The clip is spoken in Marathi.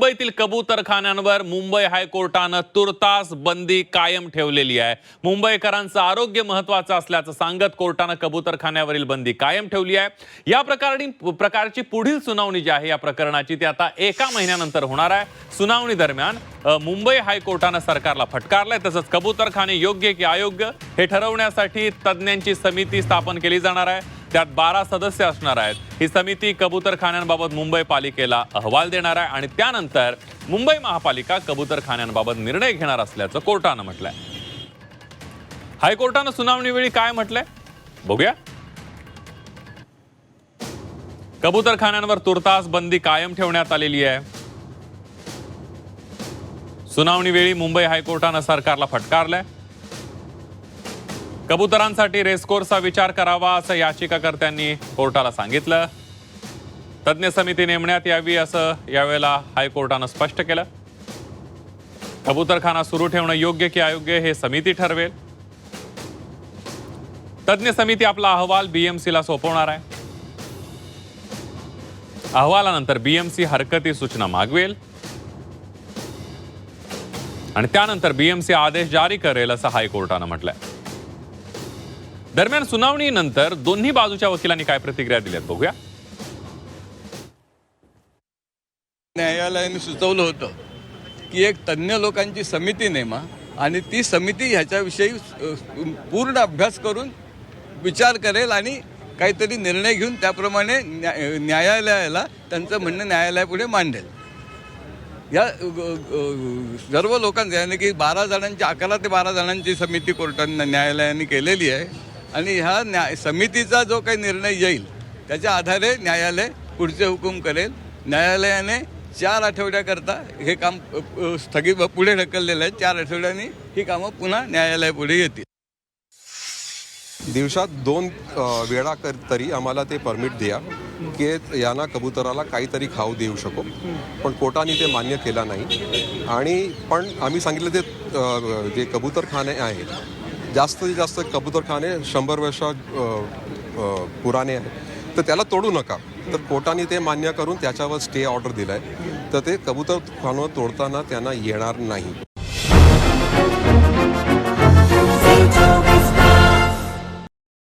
मुंबईतील कबूतरखान्यांवर मुंबई हायकोर्टानं तुर्तास बंदी कायम ठेवलेली आहे. मुंबईकरांचं आरोग्य महत्वाचं असल्याचं सांगत कोर्टानं कबूतरखान्यावरील बंदी कायम ठेवली आहे. या प्रकारणी प्रकारची पुढील सुनावणी जी आहे या प्रकरणाची ती आता एका महिन्यानंतर होणार आहे. सुनावणी दरम्यान मुंबई हायकोर्टानं सरकारला फटकारलंय. तसंच कबूतरखाने योग्य की अयोग्य हे ठरवण्यासाठी तज्ज्ञांची समिती स्थापन केली जाणार आहे. त्यात बारा सदस्य असणार आहेत. ही समिती कबूतरखान्यांबाबत मुंबई पालिकेला अहवाल देणार आहे आणि त्यानंतर मुंबई महापालिका कबूतरखान्यांबाबत निर्णय घेणार असल्याचं कोर्टानं म्हटलंय. हायकोर्टानं सुनावणीवेळी काय म्हटलंय? बघूया. कबूतरखान्यांवर तुर्तास बंदी कायम ठेवण्यात आलेली आहे. सुनावणीवेळी मुंबई हायकोर्टानं सरकारला फटकारलंय. कबुतरांसाठी रेसकोर्सचा विचार करावा असं याचिकाकर्त्यांनी कोर्टाला सांगितलं. तज्ज्ञ समिती नेमण्यात यावी असं यावेळेला हायकोर्टानं स्पष्ट केलं. कबूतरखाना सुरू ठेवणं योग्य की अयोग्य हे समिती ठरवेल. तज्ज्ञ समिती आपला अहवाल बीएमसीला सोपवणार आहे. अहवालानंतर बीएमसी हरकती सूचना मागवेल. आणि त्यानंतर बीएमसी आदेश जारी करेल असं हायकोर्टानं म्हटलंय. दरम्यान सुनावणीनंतर दोन्ही बाजूच्या वकिलांनी काय प्रतिक्रिया दिल्यात बघूया. न्यायालयाने सुचवलं होतं की एक तज्ज्ञ लोकांची समिती नेमा आणि ती समिती ह्याच्याविषयी पूर्ण अभ्यास करून विचार करेल आणि काहीतरी निर्णय घेऊन त्याप्रमाणे न्या- न्यायालयाला त्यांचं म्हणणं न्यायालयापुढे मांडेल. या सर्व लोकांचं याने की बारा जणांची अकरा ते बारा जणांची समिती कोर्टाने न्यायालयाने केलेली आहे. आणि ह्या न्याय समितीचा जो काही निर्णय येईल त्याच्या आधारे न्यायालय पुढचे हुकूम करेल. न्यायालयाने चार आठवड्याकरता हे काम स्थगित पुढे ढकललेलं आहे. चार आठवड्यांनी ही कामं पुन्हा न्यायालयापुढे येतील. दिवसात दोन वेळा कर तरी आम्हाला ते परमिट द्या की यांना कबुतराला काहीतरी खाऊ देऊ शकू. पण कोर्टाने ते मान्य केला नाही. आणि पण आम्ही सांगितलं ते जे कबूतरखाने आहेत जास्तीत जास्त कबूतरखाने शंभर वर्ष पुराने पुराणे आहेत. तर त्याला तोडू नका. तर कोर्टाने ते मान्य करून त्याच्यावर स्टे ऑर्डर दिलाय. तर ते कबूतरखानं तोडताना त्यांना येणार नाही.